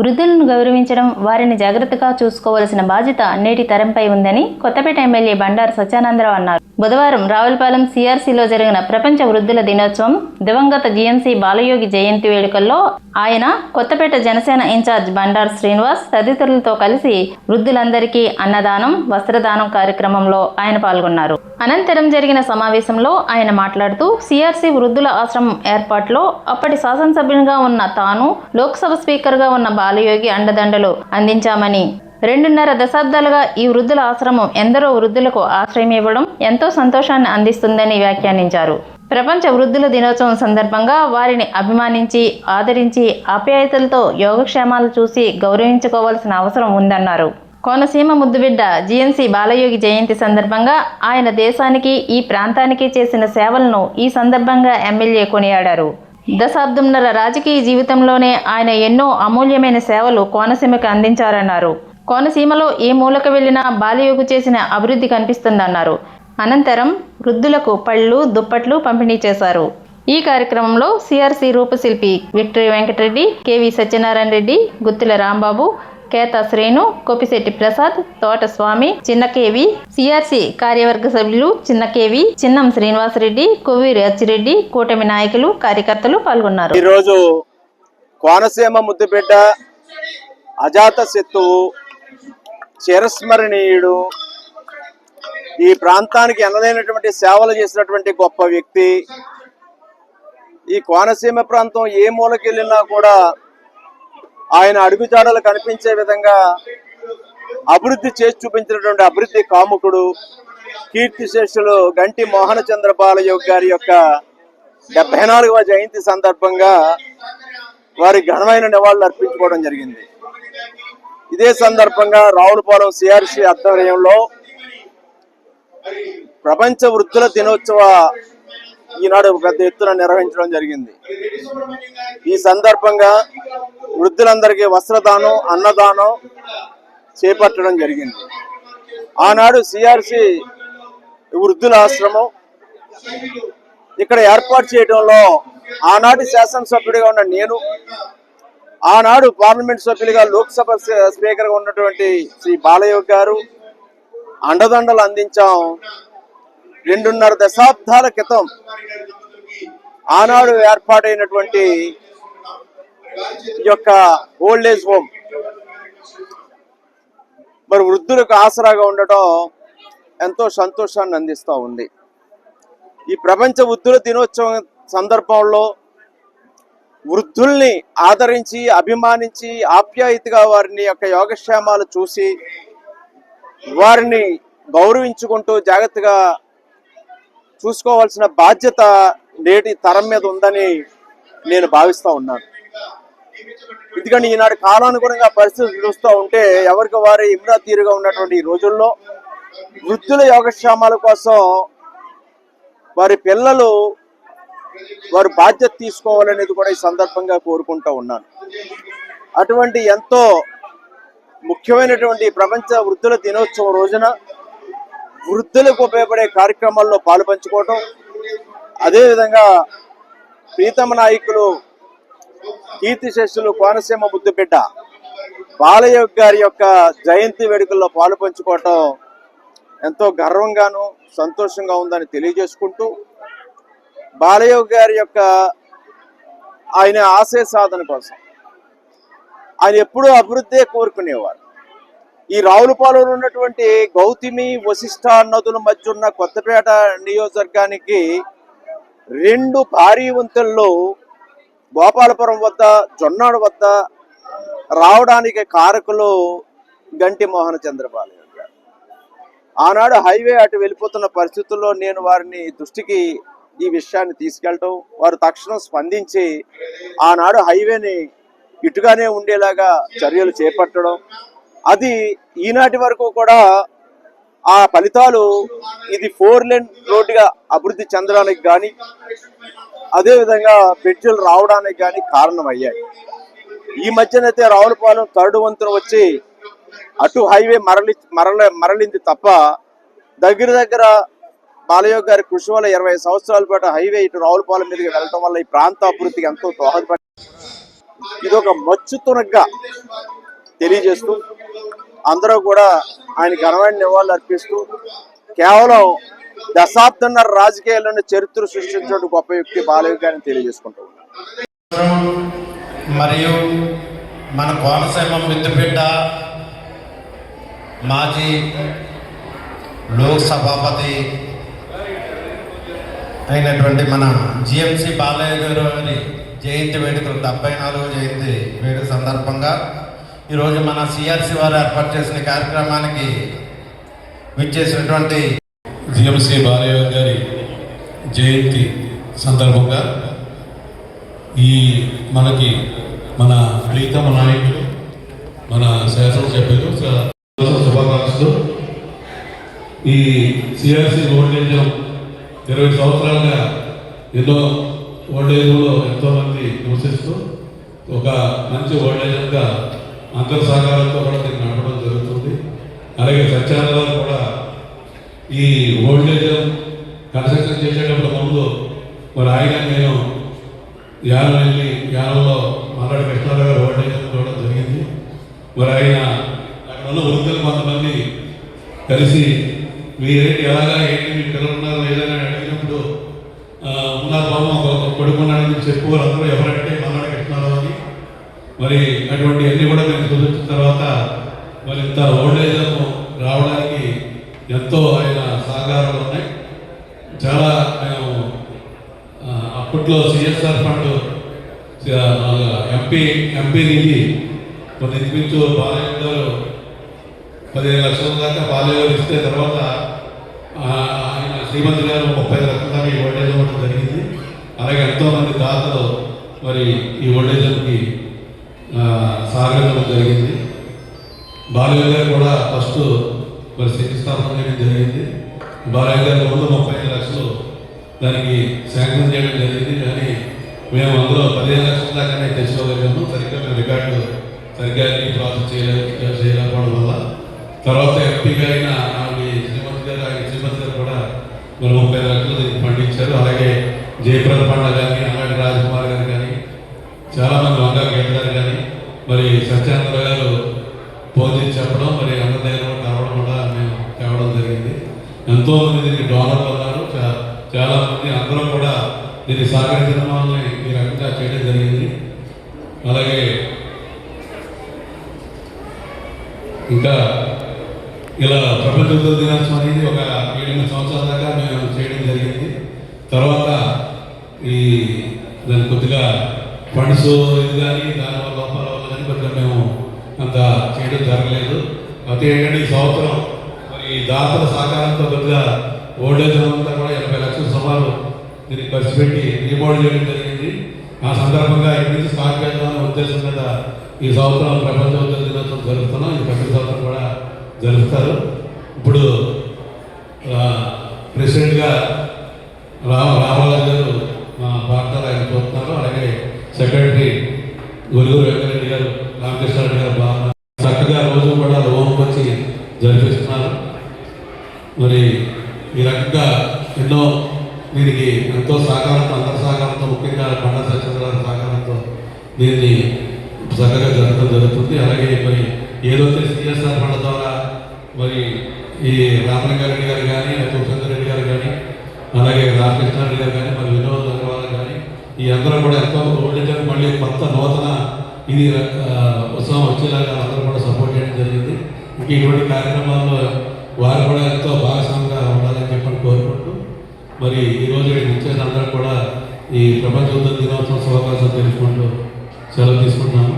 వృద్ధులను గౌరవించడం వారిని జాగ్రత్తగా చూసుకోవాల్సిన బాధ్యత నేటి తరంపై ఉందని కొత్తపేట ఎమ్మెల్యే బండారు సత్యానందరావు అన్నారు. బుధవారం రావులపాలెం సిఆర్సీలో జరిగిన ప్రపంచ వృద్ధుల దినోత్సవం దివంగత జీఎంసీ బాలయోగి జయంతి వేడుకల్లో ఆయన కొత్తపేట జనసేన ఇన్ఛార్జ్ బండారు శ్రీనివాస్ తదితరులతో కలిసి వృద్ధులందరికీ అన్నదానం వస్త్రదానం కార్యక్రమంలో ఆయన పాల్గొన్నారు. అనంతరం జరిగిన సమావేశంలో ఆయన మాట్లాడుతూ సిఆర్సీ వృద్ధుల ఆశ్రమం ఏర్పాటులో అప్పటి శాసనసభ్యునిగా ఉన్న తాను లోక్సభ స్పీకర్గా ఉన్న బాలయోగి అండదండలు అందించామని. రెండున్నర దశాబ్దాలుగా ఈ వృద్ధుల ఆశ్రమం ఎందరో వృద్ధులకు ఆశ్రయం ఇవ్వడం ఎంతో సంతోషాన్ని అందిస్తుందని వ్యాఖ్యానించారు. ప్రపంచ వృద్ధుల దినోత్సవం సందర్భంగా వారిని అభిమానించి ఆదరించి ఆప్యాయతలతో యోగక్షేమాలు చూసి గౌరవించుకోవాల్సిన అవసరం ఉందన్నారు. కోనసీమ ముద్దుబిడ్డ జీఎన్సీ బాలయోగి జయంతి సందర్భంగా ఆయన దేశానికి ఈ ప్రాంతానికి చేసిన సేవలను ఈ సందర్భంగా ఎమ్మెల్యే కొనియాడారు. దశాబ్దంన్నర రాజకీయ జీవితంలోనే ఆయన ఎన్నో అమూల్యమైన సేవలు కోనసీమకు అందించారన్నారు. కోనసీమలో ఏ మూలక వెళ్ళినా బాలయోగు చేసిన అభివృద్ధి కనిపిస్తుందన్నారు. అనంతరం వృద్ధులకు పళ్ళు దుప్పట్లు పంపిణీ చేశారు. ఈ కార్యక్రమంలో సిఆర్సి రూపశిల్పి victory Venkatareddy KV Satyanarayana Reddy Guttula Rambabu Keta Srenu Kopisetti Prasad Thota Swamy చిన్నకేవి CRC కార్యవర్గ సభ్యులు చిన్నకేవి చిన్నం శ్రీనివాసరెడ్డి కొవ్వూరి అచ్చిరెడ్డి కూటమి నాయకులు కార్యకర్తలు పాల్గొన్నారు. ఈరోజు కోనసీమ ముద్దుబిడ్డ అజాత శత్రువు చిరస్మరణీయుడు ఈ ప్రాంతానికి ఎనలేనటువంటి సేవలు చేసినటువంటి గొప్ప వ్యక్తి. ఈ కోనసీమ ప్రాంతం ఏ మూలకెళ్ళినా కూడా ఆయన అడుగుజాడలు కనిపించే విధంగా అభివృద్ధి చేసి చూపించినటువంటి అభివృద్ధి కాముకుడు కీర్తిశేషులు గంటి మోహన చంద్ర బాలయోగి గారి యొక్క డెబ్బై నాలుగవ జయంతి సందర్భంగా వారి ఘనమైన నివాళులు అర్పించుకోవడం జరిగింది. ఇదే సందర్భంగా రావులపాలెం సిఆర్సి ఆధ్వర్యంలో ప్రపంచ వృద్ధుల దినోత్సవ ఈనాడు పెద్ద ఎత్తున నిర్వహించడం జరిగింది. ఈ సందర్భంగా వృద్ధులందరికీ వస్త్రదానం అన్నదానం చేపట్టడం జరిగింది. ఆనాడు సిఆర్సి వృద్ధుల ఆశ్రమం ఇక్కడ ఏర్పాటు చేయడంలో ఆనాటి శాసనసభ్యుడిగా ఉన్న నేను ఆనాడు పార్లమెంట్ సభ్యులుగా లోక్సభ స్పీకర్గా ఉన్నటువంటి శ్రీ బాలయ్య గారు అండదండలు అందించాం. రెండున్నర దశాబ్దాల క్రితం ఆనాడు ఏర్పాటైనటువంటి యొక్క ఓల్డ్ ఏజ్ హోమ్. మరి వృద్ధులకు ఆసరాగా ఉండటం ఎంతో సంతోషాన్ని అందిస్తూ ఉంది. ఈ ప్రపంచ వృద్ధుల దినోత్సవం సందర్భంలో వృద్ధుల్ని ఆదరించి అభిమానించి ఆప్యాయతగా వారిని యొక్క యోగక్షేమాలు చూసి వారిని గౌరవించుకుంటూ జాగ్రత్తగా చూసుకోవాల్సిన బాధ్యత నేటి తరం మీద ఉందని నేను భావిస్తూ ఉన్నాను. ఎందుకంటే ఈనాడు కాలానుగుణంగా పరిస్థితులు చూస్తూ ఉంటే ఎవరికి వారి ఇమ్రా తీరుగా ఉన్నటువంటి ఈ రోజుల్లో వృద్ధుల యోగక్షేమాల కోసం వారి పిల్లలు వారు బాధ్యత తీసుకోవాలనేది కూడా ఈ సందర్భంగా కోరుకుంటూ ఉన్నాను. అటువంటి ఎంతో ముఖ్యమైనటువంటి ప్రపంచ వృద్ధుల దినోత్సవం రోజున వృద్ధులకు ఉపయోగపడే కార్యక్రమాల్లో పాలు పంచుకోవటం అదేవిధంగా ప్రీతమ నాయకులు కీర్తిశేషులు కోనసీమ ముద్దుబిడ్డ బాలయ్య గారి యొక్క జయంతి వేడుకల్లో పాలు పంచుకోవటం ఎంతో గర్వంగాను సంతోషంగా ఉందని తెలియజేసుకుంటూ బాలయ్య గారి యొక్క ఆయన ఆశయ సాధన కోసం ఆయన ఎప్పుడూ అభివృద్ధే కోరుకునేవారు. ఈ రావులపాలెంలో ఉన్నటువంటి గౌతమి వశిష్ట నదుల మధ్య ఉన్న కొత్తపేట నియోజకవర్గానికి రెండు భారీ వంతుల్లో గోపాలపురం వద్ద జొన్నాడు వద్ద రావడానికి కారకులు గంటి మోహన చంద్రబాబు ఆనాడు హైవే అటు వెళ్ళిపోతున్న పరిస్థితుల్లో నేను వారిని దృష్టికి ఈ విషయాన్ని తీసుకెళ్ళటం వారు తక్షణం స్పందించి ఆనాడు హైవేని ఇటుగానే ఉండేలాగా చర్యలు చేపట్టడం అది ఈనాటి వరకు కూడా ఆ ఫలితాలు ఇది ఫోర్ లేన్ రోడ్డుగా అభివృద్ధి చెందడానికి కానీ అదేవిధంగా పెట్రోల్ రావడానికి కానీ కారణమయ్యాయి. ఈ మధ్యనైతే రావులపాలెం థర్డ్ వంతున వచ్చి అటు హైవే మరలి మరల మరలింది తప్ప దగ్గర దగ్గర బాలయోగ్ గారి కృషి వల్ల ఇరవై సంవత్సరాల పాటు హైవే ఇటు రావులపాలెం మీదకి వెళ్ళటం వల్ల ఈ ప్రాంత అభివృద్ధికి ఎంతో దోహదపడి ఇది ఒక మచ్చు తునగ్గా తెలియజేస్తూ అందరూ కూడా ఆయన ఘనమైన నివాళులు అర్పిస్తూ కేవలం దశాబ్దన్నర రాజకీయాలను చరిత్ర సృష్టించిన గొప్ప వ్యక్తి బాలయ్య గారిని తెలియజేసుకుంటూ మరియు మన కోనసీమ మిద్దుబిడ్డ మాజీ లోక్ సభాపతి అయినటువంటి మన జిఎంసి బాలయ్య గారు జయంతి వేడుకలు డెబ్బై నాలుగో జయంతి వేడుక సందర్భంగా ఈరోజు మన సిఆర్సి వారు ఏర్పాటు చేసిన కార్యక్రమానికి విచ్చేసినటువంటి జిఎంసి బాలయ్య గారి జయంతి సందర్భంగా ఈ మనకి మన ప్రీతమ నాయకులు మన శాసనసభ్యులు శుభాకాంక్షలు. ఈ సిఆర్సి ఓల్డేజ్ ఇరవై సంవత్సరాలుగా ఎన్నో ఓల్డేజ్లో ఎంతోమంది నివసిస్తూ ఒక మంచి ఓల్డేజ్గా అందరి సహకారంతో కూడా దీన్ని నడపడం జరుగుతుంది. అలాగే సత్యానందాలు కూడా ఈ ఓల్డేజ్ కన్స్ట్రక్షన్ చేసేటప్పుడు ముందు మరి ఆయన నేను యానం వెళ్ళి యానంలో మాట్లాడి కృష్ణారావు గారు ఓల్డేజ్ చూడడం జరిగింది. మరి ఆయన అక్కడ ఉన్న వృద్ధులు కొంతమంది కలిసి మీరేంటి ఎలాగా? ఏంటి? మీ పిల్లలు ఉన్నారు? ఏదైనా అడిగినప్పుడు ఉన్నారు బాబు? ఒక కొడుకున్నాడని చెప్పు అందరూ ఎవరంటే మల్లాడి కృష్ణారావు అని మరి అటువంటి అన్ని కూడా మేము తర్వాత మరి ఇంత ఓల్డేజ్ రావడానికి ఎంతో ఆయన సహకారాలు ఉన్నాయి. చాలా మేము అప్పట్లో సిఎస్ఆర్ ఫండ్ ఎంపీ ఎంపీ నుంచి కొన్ని ఇంచుమించు బాలయ్య గారు పదిహేను లక్షల దాకా బాలయ్య గారు ఇస్తే తర్వాత ఆయన శ్రీమంతి గారు ముప్పై లక్షల దాకా ఈ ఓల్డేజ్ ఇవ్వడం జరిగింది. అలాగే ఎంతోమంది దాతలు మరి ఈ ఓల్డేజ్కి సహకరించడం జరిగింది. బాలయ్య గారు కూడా ఫస్ట్ మరి శంకుస్థాపన చేయడం జరిగింది. బాలయ్య గారు రెండు ముప్పై ఐదు లక్షలు దానికి శాంక్షన్ చేయడం జరిగింది. కానీ మేము అందులో పదిహేను లక్షల దాకానే తెచ్చుకోగలిగాము. సరిగ్గా మేము రికార్డు సరిగ్గా ప్రాసెస్ చేయలే చేయలేకపోవడం వల్ల. తర్వాత ఎంపీగా అయిన ఆమె శ్రీమతి గారు ఆయన శ్రీమతి గారు కూడా మరి ముప్పై లక్షలు దీనికి పండించారు అలాగే జయప్రద పండ కానీ అలాంటి రాజకుమార్ గారు కానీ చాలా మంది వంగా గీత గారు మరి సత్యానంద గారు ఫోన్ చెప్పడం మరి అందరి కావడం కూడా మేము తేవడం జరిగింది. ఎంతోమంది దీనికి డోనర్లు ఉన్నారు. చా- చాలా అందరూ కూడా దీన్ని సహకరించడం వల్ల ఈ రకంగా చేయడం జరిగింది. అలాగే ఇంకా ఇలా ప్రపంచ ఉద్యోగ దినోత్సవం అనేది ఒక ఏడెనిమిది సంవత్సరాల దాకా మేము చేయడం జరిగింది. తర్వాత ఈ దాన్ని కొద్దిగా ఫండ్స్ ఇది కానీ దాని వల్ల లోపాల వల్ల కానీ కొంచెం మేము అంత చేయడం జరగలేదు. అయితే ఏంటంటే ఈ సంవత్సరం మరి ఈ దాతల సహకారంతో కొద్దిగా ఓల్డేజ్ అంతా కూడా ఎనభై లక్షల సుమారు దీనికి ఖర్చు పెట్టి రీమోడల్ చేయడం జరిగింది. ఆ సందర్భంగా ఇక్కడి నుంచి స్టార్ట్ చేద్దామనే ఉద్దేశం మీద ఈ సంవత్సరం ప్రపంచ దినోత్సవం జరుపుతున్నాం. ఈ ప్రతి సంవత్సరం కూడా జరుపుతారు. ఇప్పుడు ప్రెసిడెంట్గా రామ రామరాజు సెక్రటరీ గురుగురు వెంకరెడ్డి గారు రామకృష్ణారెడ్డి గారు బాగా చక్కగా రోజు కూడా హోంకి వచ్చి జరిపిస్తున్నారు. మరి ఈ రకంగా ఎన్నో దీనికి ఎంతో సహకారంతో అందరి సహకారంతో ముఖ్యంగా బండ సత్యనారాయణ సహకారంతో దీన్ని చక్కగా జరగడం జరుగుతుంది. అలాగే మరి ఏదైతే సిఎస్ఆర్ ఫండ్ ద్వారా మరి ఈ రామలింగారెడ్డి గారు కానీ లేకపోతే రెడ్డి గారు కానీ అలాగే రామకృష్ణారెడ్డి గారు కానీ మరి వినోద్ ఈ అందరూ కూడా ఎంతో ఓల్డేజ్ మళ్ళీ కొత్త నూతన ఇది ఉత్సవం వచ్చేలాగా అందరూ కూడా సపోర్ట్ చేయడం జరిగింది. ఇంకా ఇటువంటి కార్యక్రమాల్లో వారు కూడా ఎంతో భాగస్వామిగా ఉండాలని చెప్పని కోరుకుంటూ మరి ఈరోజు రోజు అందరం అందరూ కూడా ఈ ప్రపంచ ఉద్యోగ దినోత్సవం శుభాకాంక్షలు తెలుసుకుంటూ సెలవు తీసుకుంటున్నాను.